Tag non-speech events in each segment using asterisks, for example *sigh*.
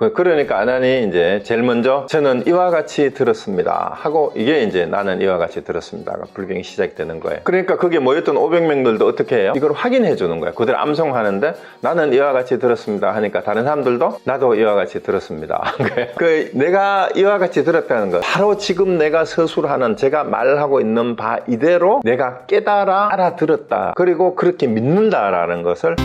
그- 그러니까 아난이 이제 제일 먼저 저는 이와 같이 들었습니다 하고 이게 이제 나는 이와 같이 들었습니다가 불경이 시작되는 거예요. 그러니까 거기에 모였던 500명들도 어떻게 해요? 이걸 확인해 주는 거예요. 그들 암송하는데 나는 이와 같이 들었습니다 하니까 다른 사람들도 나도 이와 같이 들었습니다. *laughs* 그 내가 이와 같이 들었다는 거 바로 지금 내가 서술하는 제가 말하고 있는 바 이대로 내가 깨달아 알아들었다. 그리고 그렇게 믿는다라는 것을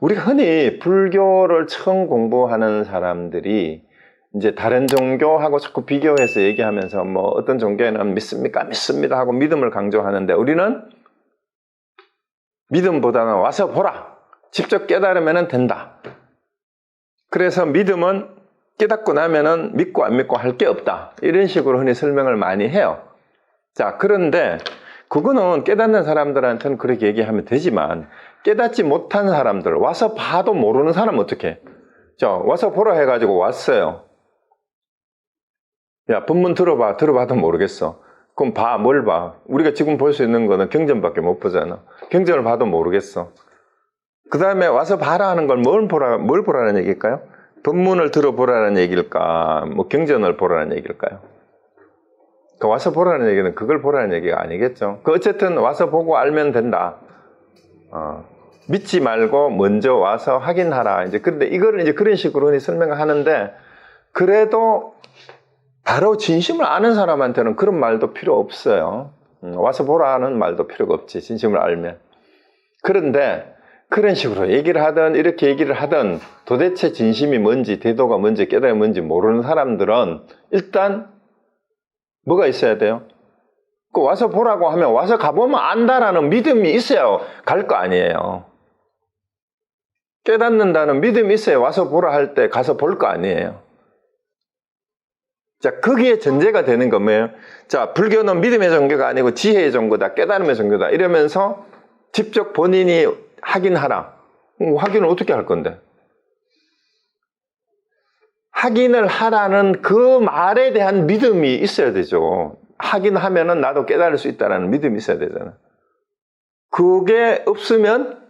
우리가 흔히 불교를 처음 공부하는 사람들이 이제 다른 종교하고 자꾸 비교해서 얘기하면서 뭐 어떤 종교에는 믿습니까? 믿습니다 하고 믿음을 강조하는데 우리는 믿음보다는 와서 보라. 직접 깨달으면 된다. 그래서 믿음은 깨닫고 나면은 믿고 안 믿고 할 게 없다. 이런 식으로 흔히 설명을 많이 해요. 자, 그런데 그거는 깨닫는 사람들한테는 그렇게 얘기하면 되지만 깨닫지 못한 사람들, 와서 봐도 모르는 사람 어떻게? 자, 와서 보라 해가지고 왔어요. 야, 본문 들어봐. 들어봐도 모르겠어. 그럼 봐. 뭘 봐? 우리가 지금 볼 수 있는 거는 경전밖에 못 보잖아. 경전을 봐도 모르겠어. 그 다음에 와서 봐라 하는 걸 뭘 보라, 뭘 보라는 얘기일까요? 본문을 들어보라는 얘기일까? 뭐 경전을 보라는 얘기일까요? 그 와서 보라는 얘기는 그걸 보라는 얘기가 아니겠죠. 그 어쨌든 와서 보고 알면 된다. 어, 믿지 말고 먼저 와서 확인하라. 이제 그런데 이거를 이제 그런 식으로 설명을 하는데 그래도 바로 진심을 아는 사람한테는 그런 말도 필요 없어요. 음, 와서 보라는 말도 필요가 없지. 진심을 알면. 그런데 그런 식으로 얘기를 하든 이렇게 얘기를 하든 도대체 진심이 뭔지 대도가 뭔지 깨달음이 뭔지 모르는 사람들은 일단 뭐가 있어야 돼요? 그 와서 보라고 하면 와서 가보면 안다라는 믿음이 있어야 갈 거 아니에요. 깨닫는다는 믿음이 있어야 와서 보라 할 때 가서 볼 거 아니에요. 자, 거기에 전제가 되는 거 뭐예요? 자, 불교는 믿음의 종교가 아니고 지혜의 종교다, 깨달음의 종교다. 이러면서 직접 본인이 확인하라. 음, 확인을 어떻게 할 건데? 확인을 하라는 그 말에 대한 믿음이 있어야 되죠. 확인하면은 나도 깨달을 수 있다는 믿음이 있어야 되잖아. 그게 없으면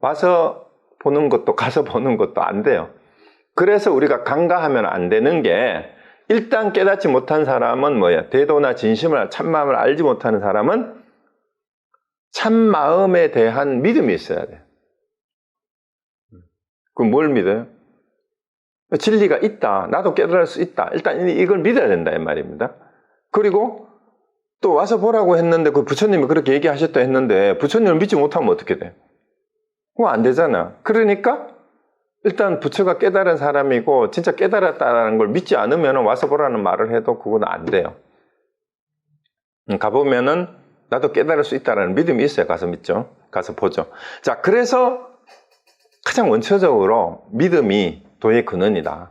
와서 보는 것도 가서 보는 것도 안 돼요. 그래서 우리가 간과하면 안 되는 게 일단 깨닫지 못한 사람은 뭐야? 대도나 진심을 참마음을 알지 못하는 사람은 참마음에 대한 믿음이 있어야 돼. 그럼 뭘 믿어요? 진리가 있다. 나도 깨달을 수 있다. 일단 이걸 믿어야 된다. 이 말입니다. 그리고 또 와서 보라고 했는데 그 부처님이 그렇게 얘기하셨다 했는데 부처님을 믿지 못하면 어떻게 돼? 그거 안 되잖아. 그러니까 일단 부처가 깨달은 사람이고 진짜 깨달았다는 걸 믿지 않으면 와서 보라는 말을 해도 그건 안 돼요. 음, 가보면은 나도 깨달을 수 있다는 믿음이 있어요. 가서 믿죠. 가서 보죠. 자, 그래서 가장 원초적으로 믿음이 도의 근원이다.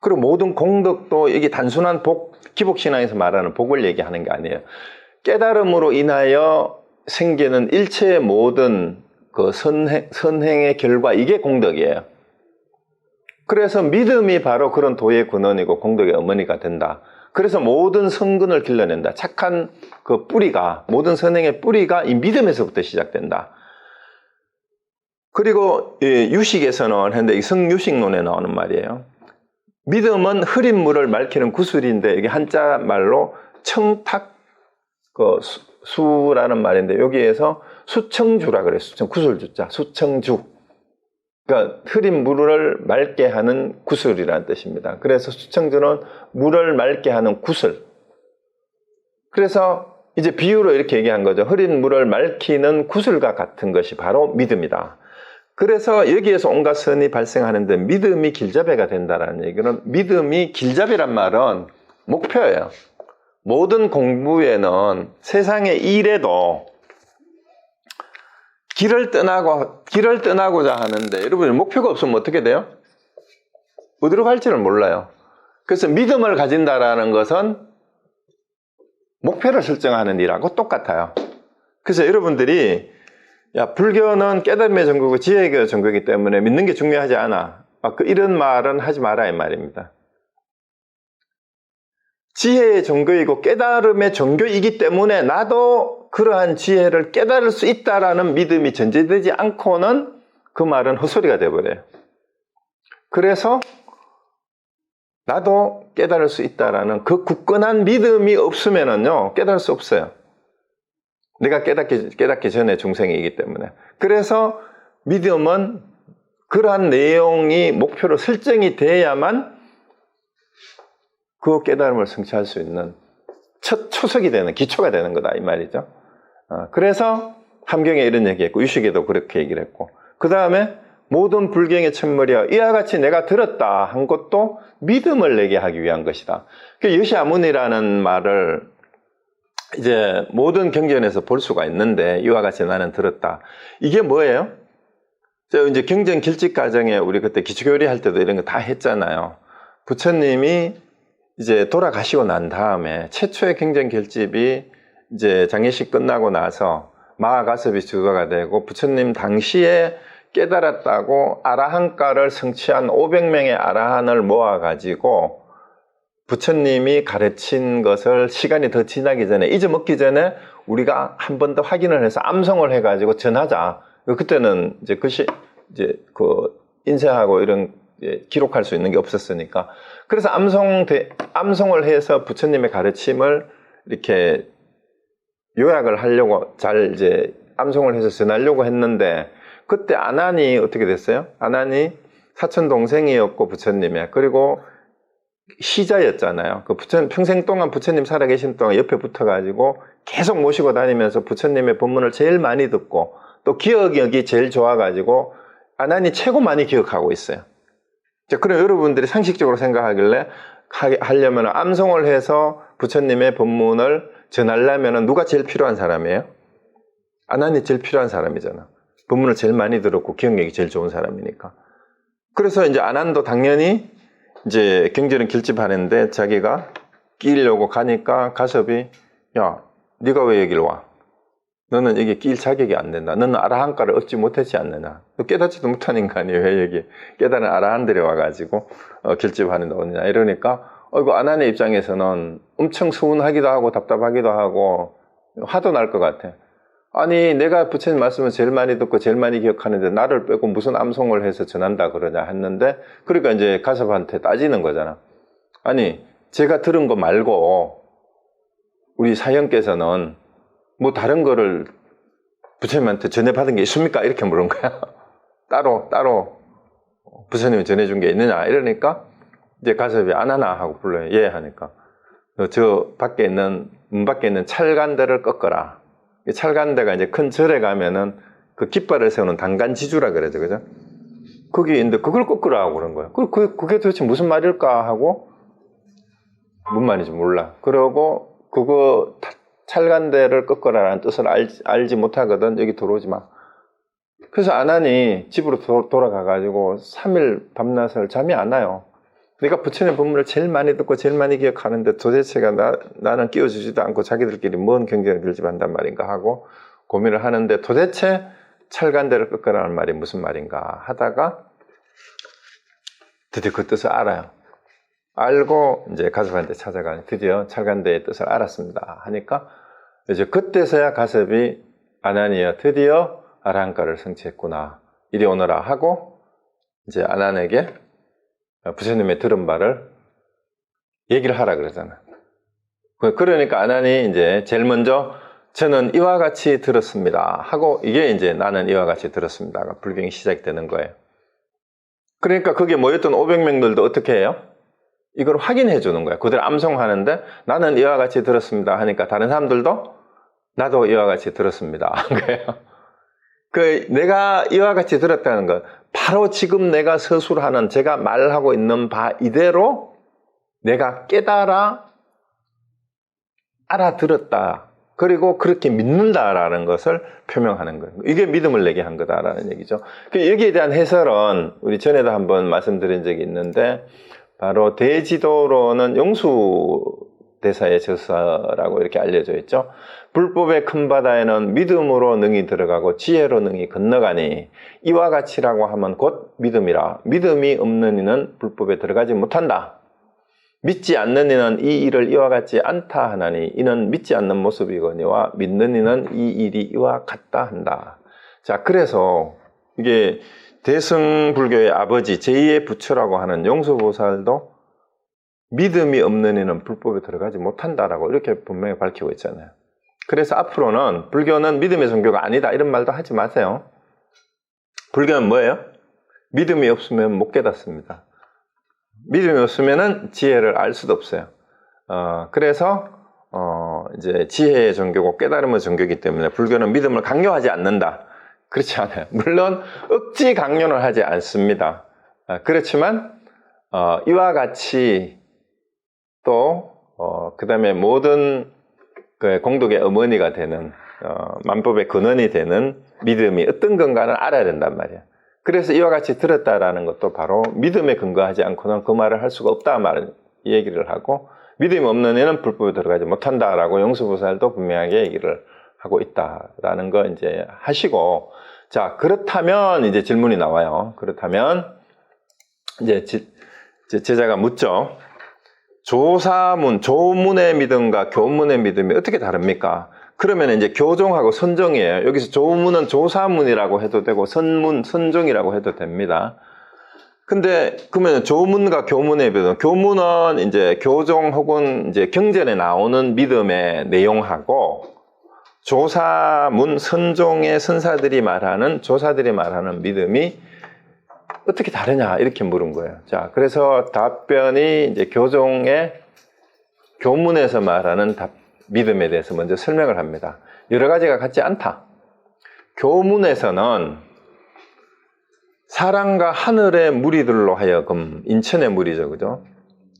그리고 모든 공덕도 이게 단순한 복, 기복신앙에서 말하는 복을 얘기하는 게 아니에요. 깨달음으로 인하여 생기는 일체의 모든 그 선행, 선행의 결과, 이게 공덕이에요. 그래서 믿음이 바로 그런 도의 근원이고 공덕의 어머니가 된다. 그래서 모든 성근을 길러낸다. 착한 그 뿌리가, 모든 선행의 뿌리가 이 믿음에서부터 시작된다. 그리고 유식에서는 했는데 이 성유식론에 나오는 말이에요. 믿음은 흐린 물을 맑히는 구슬인데 이게 한자 말로 청탁 그 수, 라는 말인데 여기에서 수청주라 그래요. 수청 구슬주자 수청주. 그러니까 흐린 물을 맑게 하는 구슬이라는 뜻입니다. 그래서 수청주는 물을 맑게 하는 구슬. 그래서 이제 비유로 이렇게 얘기한 거죠. 흐린 물을 맑히는 구슬과 같은 것이 바로 믿음이다. 그래서 여기에서 온갖 선이 발생하는데 믿음이 길잡이가 된다라는 얘기는 믿음이 길잡이란 말은 목표예요. 모든 공부에는 세상의 일에도 길을 떠나고 길을 떠나고자 하는데 여러분 목표가 없으면 어떻게 돼요? 어디로 갈지를 몰라요. 그래서 믿음을 가진다라는 것은 목표를 설정하는 일하고 똑같아요. 그래서 여러분들이 야, 불교는 깨달음의 전국이고 지혜의 전국이기 때문에 믿는 게 중요하지 않아. 아, 그 이런 말은 하지 마라 이 말입니다. 지혜의 종교이고 깨달음의 종교이기 때문에 나도 그러한 지혜를 깨달을 수 있다라는 믿음이 전제되지 않고는 그 말은 헛소리가 돼버려요. 그래서 나도 깨달을 수 있다라는 그 굳건한 믿음이 없으면은요, 깨달을 수 없어요. 내가 깨닫기, 깨닫기 전에 중생이기 때문에. 그래서 믿음은 그러한 내용이 목표로 설정이 돼야만 그 깨달음을 성취할 수 있는 첫 초석이 되는, 기초가 되는 거다, 이 말이죠. 어, 그래서 함경에 이런 얘기했고, 유식에도 그렇게 얘기를 했고, 그 다음에 모든 불경의 천물이여 이와 같이 내가 들었다 한 것도 믿음을 내게 하기 위한 것이다. 그 여시아문이라는 말을 이제 모든 경전에서 볼 수가 있는데 이와 같이 나는 들었다. 이게 뭐예요? 저 이제 경전 길집 과정에 우리 그때 기초교리 할 때도 이런 거 다 했잖아요. 부처님이 이제 돌아가시고 난 다음에 최초의 경전 결집이 이제 장례식 끝나고 나서 마하가섭이 주도가 되고 부처님 당시에 깨달았다고 아라한가를 성취한 500명의 아라한을 모아가지고 부처님이 가르친 것을 시간이 더 지나기 전에 잊어먹기 전에 우리가 한 번 더 확인을 해서 암송을 해가지고 전하자. 그때는 이제 그시 이제 그 인쇄하고 이런 기록할 수 있는 게 없었으니까 그래서 암송 암송을 해서 부처님의 가르침을 이렇게 요약을 하려고 잘 이제 암송을 해서 전하려고 했는데 그때 아난이 어떻게 됐어요? 아난이 사촌 동생이었고 부처님의 그리고 시자였잖아요. 그 부처님 평생 동안 부처님 살아계신 동안 옆에 붙어가지고 계속 모시고 다니면서 부처님의 법문을 제일 많이 듣고 또 기억력이 제일 좋아가지고 아난이 최고 많이 기억하고 있어요. 자, 그럼 여러분들이 상식적으로 생각하길래 하려면 암송을 해서 부처님의 법문을 전하려면 누가 제일 필요한 사람이에요? 아난이 제일 필요한 사람이잖아. 본문을 제일 많이 들었고 기억력이 제일 좋은 사람이니까. 그래서 이제 아난도 당연히 이제 경제는 결집하는데 자기가 끼려고 가니까 가섭이 야 네가 왜 여기를 와? 너는 여기 낄 자격이 안 된다. 너는 아라한가를 얻지 못했지 않느냐. 너 깨닫지도 못한 인간이 왜 여기 깨달은 아라한들이 와가지고 어, 결집하는데 오느냐. 이러니까 어이구 아난의 입장에서는 엄청 서운하기도 하고 답답하기도 하고 화도 날 것 같아. 아니 내가 부처님 말씀을 제일 많이 듣고 제일 많이 기억하는데 나를 빼고 무슨 암송을 해서 전한다 그러냐 했는데 그러니까 이제 가섭한테 따지는 거잖아. 아니 제가 들은 거 말고 우리 사형께서는 뭐 다른 거를 부처님한테 전해받은 게 있습니까? 이렇게 물은 거야. *laughs* 따로 따로 부처님이 전해준 게 있느냐 이러니까 이제 가섭이 안 하나 하고 불러요. 예 하니까 저 밖에 있는 문 밖에 있는 철간들을 꺾어라. 찰간대가 이제 큰 절에 가면은 그 깃발을 세우는 단간 지주라 그러죠. 그죠? 거기 있는데 그걸 꺾으라고 그런 거예요. 그, 그, 그게 도대체 무슨 말일까 하고 뭔 말인지 몰라. 그러고 그거 찰간대를 꺾으라라는 뜻을 알, 알지 못하거든. 여기 들어오지 마. 그래서 아난이 집으로 도, 돌아가가지고 3일 밤낮을 잠이 안 와요. 그러니까 부처님 법문을 제일 많이 듣고 제일 많이 기억하는데 도대체가 나, 나는 끼워주지도 않고 자기들끼리 뭔 경쟁을 결집한단 말인가 하고 고민을 하는데 도대체 철간대를 꺾으라는 말이 무슨 말인가 하다가 드디어 그 뜻을 알아요. 알고 이제 가섭한테 찾아가 드디어 철간대의 뜻을 알았습니다. 하니까 이제 그때서야 가섭이 아나니아 드디어 아랑가를 성취했구나. 이리 오너라 하고 이제 아난에게 부처님의 들은 말을 얘기를 하라 그러잖아. 그러니까 아난이 이제 제일 먼저 저는 이와 같이 들었습니다. 하고 이게 이제 나는 이와 같이 들었습니다가 불경이 시작되는 거예요. 그러니까 거기에 모였던 500명들도 어떻게 해요? 이걸 확인해 주는 거야. 그들 암송하는데 나는 이와 같이 들었습니다 하니까 다른 사람들도 나도 이와 같이 들었습니다. *laughs* 그 내가 이와 같이 들었다는 것 바로 지금 내가 서술하는 제가 말하고 있는 바 이대로 내가 깨달아 알아들었다. 그리고 그렇게 믿는다라는 것을 표명하는 거예요. 이게 믿음을 내게 한 거다라는 얘기죠. 그 여기에 대한 해설은 우리 전에도 한번 말씀드린 적이 있는데 바로 대지도로는 용수 대사의 저서라고 이렇게 알려져 있죠. 불법의 큰 바다에는 믿음으로 능이 들어가고 지혜로 능이 건너가니 이와 같이라고 하면 곧 믿음이라. 믿음이 없는 이는 불법에 들어가지 못한다. 믿지 않는 이는 이 일을 이와 같지 않다 하나니 이는 믿지 않는 모습이거니와 믿는 이는 이 일이 이와 같다 한다. 자, 그래서 이게 대승불교의 아버지 제2의 부처라고 하는 용서보살도 믿음이 없는 이는 불법에 들어가지 못한다라고 이렇게 분명히 밝히고 있잖아요. 그래서 앞으로는 불교는 믿음의 종교가 아니다 이런 말도 하지 마세요. 불교는 뭐예요? 믿음이 없으면 못 깨닫습니다. 믿음이 없으면 지혜를 알 수도 없어요. 어, 그래서 어, 이제 지혜의 종교고 깨달음의 종교이기 때문에 불교는 믿음을 강요하지 않는다. 그렇지 않아요. *laughs* 물론 억지 강요는 하지 않습니다. 어, 그렇지만 어, 이와 같이 또 어, 그다음에 모든 그 공덕의 어머니가 되는 어, 만법의 근원이 되는 믿음이 어떤 건가는 알아야 된단 말이에요. 그래서 이와 같이 들었다라는 것도 바로 믿음에 근거하지 않고는 그 말을 할 수가 없다 말을 얘기를 하고 믿음이 없는 애는 불법에 들어가지 못한다라고 영수보살도 분명하게 얘기를 하고 있다라는 거 이제 하시고 자 그렇다면 이제 질문이 나와요. 그렇다면 이제 제자가 묻죠. 조사문, 조문의 믿음과 교문의 믿음이 어떻게 다릅니까? 그러면 이제 교종하고 선종이에요. 여기서 조문은 조사문이라고 해도 되고 선문, 선종이라고 해도 됩니다. 근데 그러면 조문과 교문의 믿음, 교문은 이제 교종 혹은 이제 경전에 나오는 믿음의 내용하고 조사문, 선종의 선사들이 말하는 조사들이 말하는 믿음이 어떻게 다르냐 이렇게 물은 거예요. 자, 그래서 답변이 이제 교종의 교문에서 말하는 답, 믿음에 대해서 먼저 설명을 합니다. 여러 가지가 같지 않다. 교문에서는 사랑과 하늘의 무리들로 하여금 인천의 무리죠, 그죠?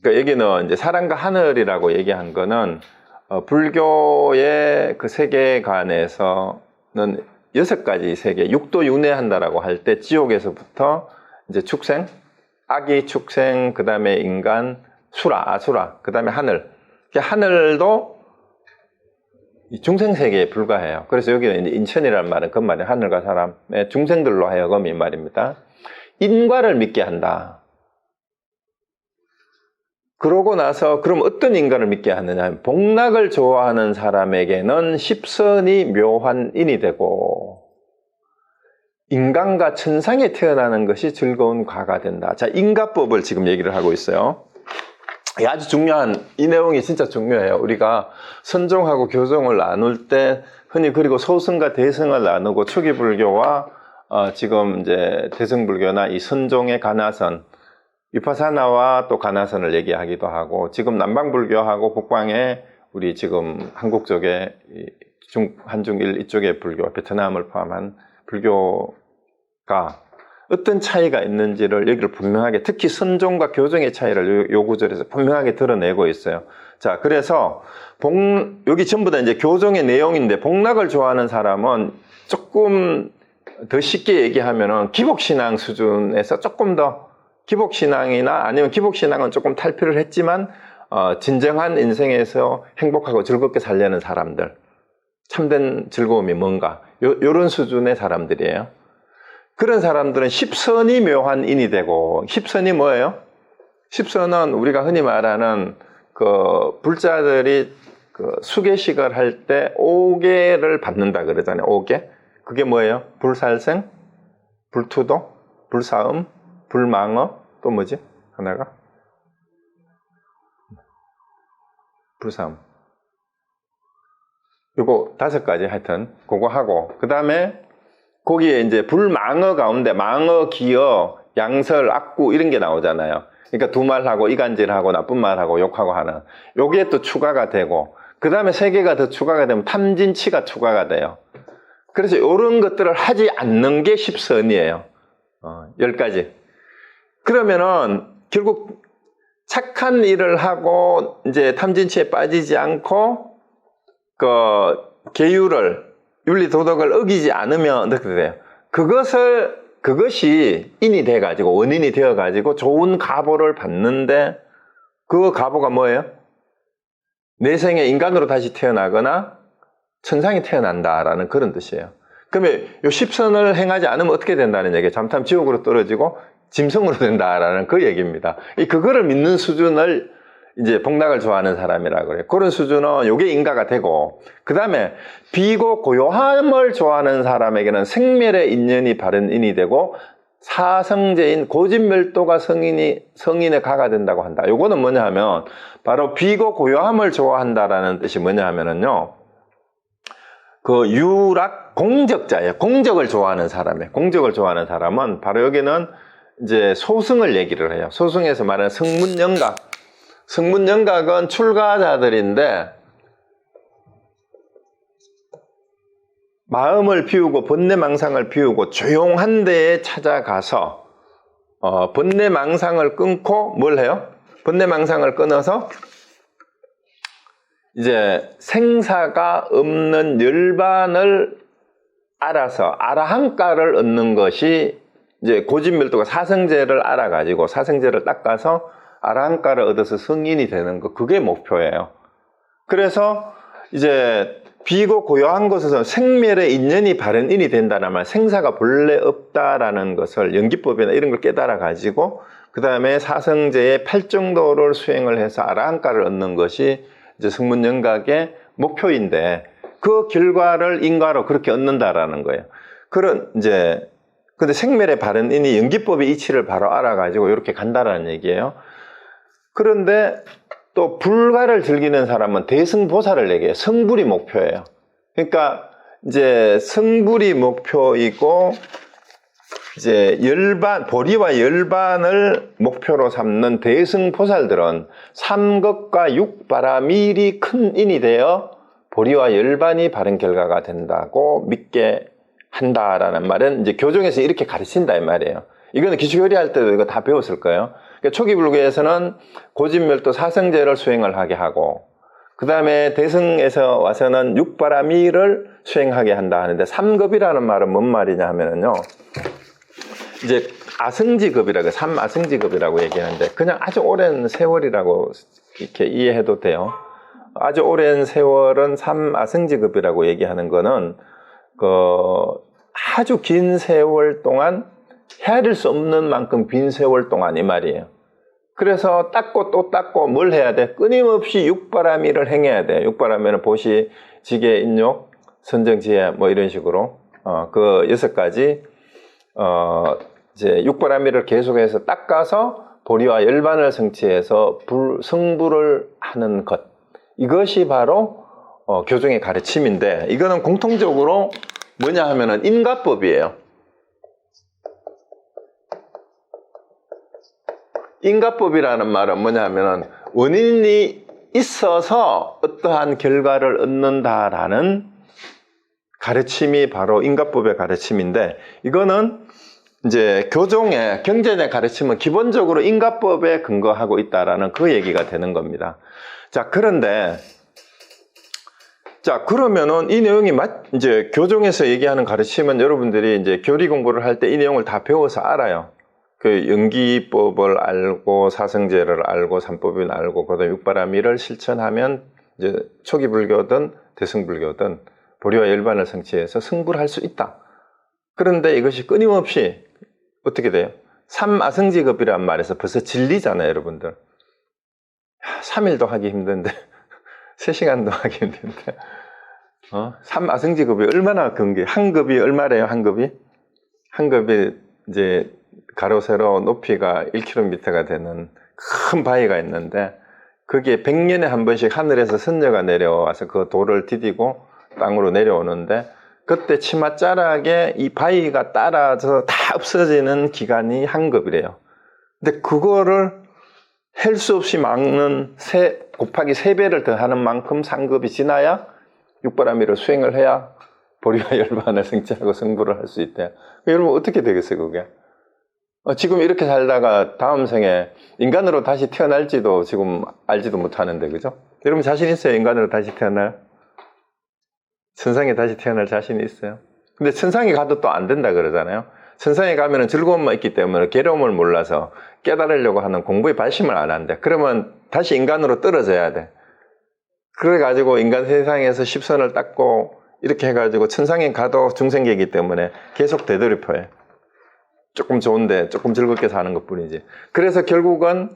그러니까 여기는 이제 사랑과 하늘이라고 얘기한 거는 어, 불교의 그 세계관에서는 여섯 가지 세계, 육도 윤회한다라고 할 때 지옥에서부터 이제 축생, 아기 축생, 그 다음에 인간, 수라, 아수라, 그 다음에 하늘. 하늘도 중생 세계에 불과해요. 그래서 여기는 인천이라는 말은 그 말이 하늘과 사람의 중생들로 하여금 이 말입니다. 인과를 믿게 한다. 그러고 나서 그럼 어떤 인간을 믿게 하느냐? 복락을 좋아하는 사람에게는 십선이 묘한 인이 되고 인간과 천상에 태어나는 것이 즐거운 과가 된다. 자, 인가법을 지금 얘기를 하고 있어요. 아주 중요한 이 내용이 진짜 중요해요. 우리가 선종하고 교종을 나눌 때 흔히 그리고 소승과 대승을 나누고 초기 불교와 어, 지금 이제 대승불교나 이 선종의 가나선 위파사나와 또 가나선을 얘기하기도 하고 지금 남방불교하고 북방에 우리 지금 한국 쪽에 중, 한중일 이쪽의 불교 베트남을 포함한 불교 가 어떤 차이가 있는지를 여기를 분명하게 특히 선종과 교정의 차이를 요 구절에서 분명하게 드러내고 있어요. 자, 그래서 복, 여기 전부 다 이제 교정의 내용인데 복락을 좋아하는 사람은 조금 더 쉽게 얘기하면은 기복신앙 수준에서 조금 더 기복신앙이나 아니면 기복신앙은 조금 탈피를 했지만 어, 진정한 인생에서 행복하고 즐겁게 살려는 사람들 참된 즐거움이 뭔가 요, 요런 수준의 사람들이에요. 그런 사람들은 십선이 묘한 인이 되고 십선이 뭐예요? 십선은 우리가 흔히 말하는 그 불자들이 그 수계식을 할 때 오계를 받는다 그러잖아요. 오계. 그게 뭐예요? 불살생, 불투도, 불사음, 불망어, 또 뭐지? 하나가? 불사음. 요거 다섯 가지 하여튼 그거 하고 그 다음에 거기에 이제 불망어 가운데 망어, 기어, 양설, 악구 이런 게 나오잖아요. 그러니까 두 말하고 이간질하고 나쁜 말하고 욕하고 하는 요게 또 추가가 되고 그 다음에 세 개가 더 추가가 되면 탐진치가 추가가 돼요. 그래서 이런 것들을 하지 않는 게 십선이에요. 어, 열 가지. 그러면은 결국 착한 일을 하고 이제 탐진치에 빠지지 않고 그 계율을 윤리 도덕을 어기지 않으면 어떻게 돼요? 그것을 그것이 인이 돼 가지고 원인이 되어 가지고 좋은 가보를 받는데 그 가보가 뭐예요? 내 생에 인간으로 다시 태어나거나 천상이 태어난다라는 그런 뜻이에요. 그러면 요 십선을 행하지 않으면 어떻게 된다는 얘기예요? 잠깐 지옥으로 떨어지고 짐승으로 *laughs* 된다라는 그 얘기입니다. 이 그거를 믿는 수준을 이제 복락을 좋아하는 사람이라 그래요. 그런 수준은 요게 인가가 되고 그 다음에 비고 고요함을 좋아하는 사람에게는 생멸의 인연이 바른 인이 되고 사성제인 고진멸도가 성인이 성인의 가가 된다고 한다. 요거는 뭐냐 하면 바로 비고 고요함을 좋아한다라는 뜻이 뭐냐 하면은요. 그 유락 공적자예요. 공적을 좋아하는 사람이에요. 공적을 좋아하는 사람은 바로 여기는 이제 소승을 얘기를 해요. 소승에서 말하는 성문영각. 성문영각은 출가자들인데 마음을 비우고 번뇌망상을 비우고 조용한 데에 찾아가서 어, 번뇌망상을 끊고 뭘 해요? 번뇌망상을 끊어서 이제 생사가 없는 열반을 알아서 아라한가를 얻는 것이 이제 고진멸도가 사성제를 알아가지고 사성제를 닦아서 아라한가를 얻어서 성인이 되는 거 그게 목표예요. 그래서 이제 비고 고요한 것에서 생멸의 인연이 바른 인이 된다는 말, 생사가 본래 없다라는 것을 연기법이나 이런 걸 깨달아 가지고 그 다음에 사성제의 팔정도를 수행을 해서 아라한가를 얻는 것이 이제 성문연각의 목표인데 그 결과를 인과로 그렇게 얻는다라는 거예요. 그런 이제 근데 생멸의 바른 인이 연기법의 이치를 바로 알아가지고 이렇게 간다라는 얘기예요. 그런데 또 불가를 즐기는 사람은 대승보살을 얘기해요. 성불이 목표예요. 그러니까 이제 성불이 목표이고 이제 열반 보리와 열반을 목표로 삼는 대승보살들은 삼극과 육바라밀이 큰 인이 되어 보리와 열반이 바른 결과가 된다고 믿게 한다라는 말은 이제 교정에서 이렇게 가르친다 이 말이에요. 이거는 기초교리 할 때도 이거 다 배웠을 거예요. 그러니까 초기 불교에서는 고진멸도 사성제를 수행을 하게 하고 그 다음에 대승에서 와서는 육바라미를 수행하게 한다 하는데 삼급이라는 말은 뭔 말이냐 하면은요. 이제 아승지급이라고 삼아승지급이라고 얘기하는데 그냥 아주 오랜 세월이라고 이렇게 이해해도 돼요. 아주 오랜 세월은 삼아승지급이라고 얘기하는 거는 그 아주 긴 세월 동안 헤아릴 수 없는 만큼 긴 세월 동안 이 말이에요. 그래서 닦고 또 닦고 뭘 해야 돼? 끊임없이 육바라미를 행해야 돼. 육바라미는 보시, 지계, 인욕, 선정 지혜 뭐 이런 식으로 어, 그 여섯 가지 어, 이제 육바라미를 계속해서 닦아서 보리와 열반을 성취해서 불, 성불을 하는 것. 이것이 바로 어, 교정의 가르침인데 이거는 공통적으로 뭐냐 하면은 인가법이에요. 인가법이라는 말은 뭐냐 하면은 원인이 있어서 어떠한 결과를 얻는다라는 가르침이 바로 인가법의 가르침인데 이거는 이제 교종의 경전의 가르침은 기본적으로 인가법에 근거하고 있다라는 그 얘기가 되는 겁니다. 자, 그런데 자, 그러면은 이 내용이 맞, 이제 교종에서 얘기하는 가르침은 여러분들이 이제 교리 공부를 할 때 이 내용을 다 배워서 알아요. 그 연기법을 알고 사성제를 알고 삼법을 알고 그다음 육바라미를 실천하면 이제 초기 불교든 대승 불교든 보리와 열반을 성취해서 승불할 수 있다. 그런데 이것이 끊임없이 어떻게 돼요? 삼아성지급이란 말에서 벌써 진리잖아요, 여러분들. 3일도 하기 힘든데 *laughs* 3시간도 하기 힘든데 어? 3아승지급이 얼마나 근게 한 급이 얼마래요 한 급이? 한 급이 이제 가로 세로 높이가 1km가 되는 큰 바위가 있는데 거기에 100년에 한 번씩 하늘에서 선녀가 내려와서 그 돌을 디디고 땅으로 내려오는데 그때 치맛자락에 이 바위가 따라서 다 없어지는 기간이 한 급이래요. 근데 그거를 헬수 없이 막는 세, 곱하기 3배를 더 하는 만큼 상급이 지나야 육바라미를 수행을 해야 보리와 열반을 성취하고 승부를 할 수 있대요. 여러분 어떻게 되겠어요 그게? 어, 지금 이렇게 살다가 다음 생에 인간으로 다시 태어날지도 지금 알지도 못하는데 그죠? 여러분 자신 있어요? 인간으로 다시 태어날? 천상에 다시 태어날 자신이 있어요? 근데 천상에 가도 또 안 된다 그러잖아요. 천상에 가면은 즐거움만 있기 때문에 괴로움을 몰라서 깨달으려고 하는 공부의 발심을 안 한대. 그러면 다시 인간으로 떨어져야 돼. 그래가지고 인간 세상에서 십선을 닦고 이렇게 해가지고 천상에 가도 중생계이기 때문에 계속 되돌이퍼요. 조금 좋은데 조금 즐겁게 사는 것 뿐이지. 그래서 결국은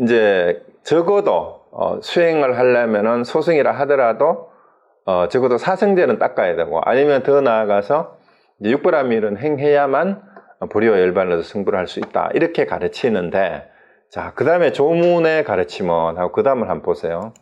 이제 적어도 어, 수행을 하려면은 소승이라 하더라도 어, 적어도 사성제는 닦아야 되고 아니면 더 나아가서 육보라밀은 행해야만 불의와 열반에서 승부를 할 수 있다 이렇게 가르치는데 자 그 다음에 조문의 가르침은 하고 그 다음을 한번 보세요.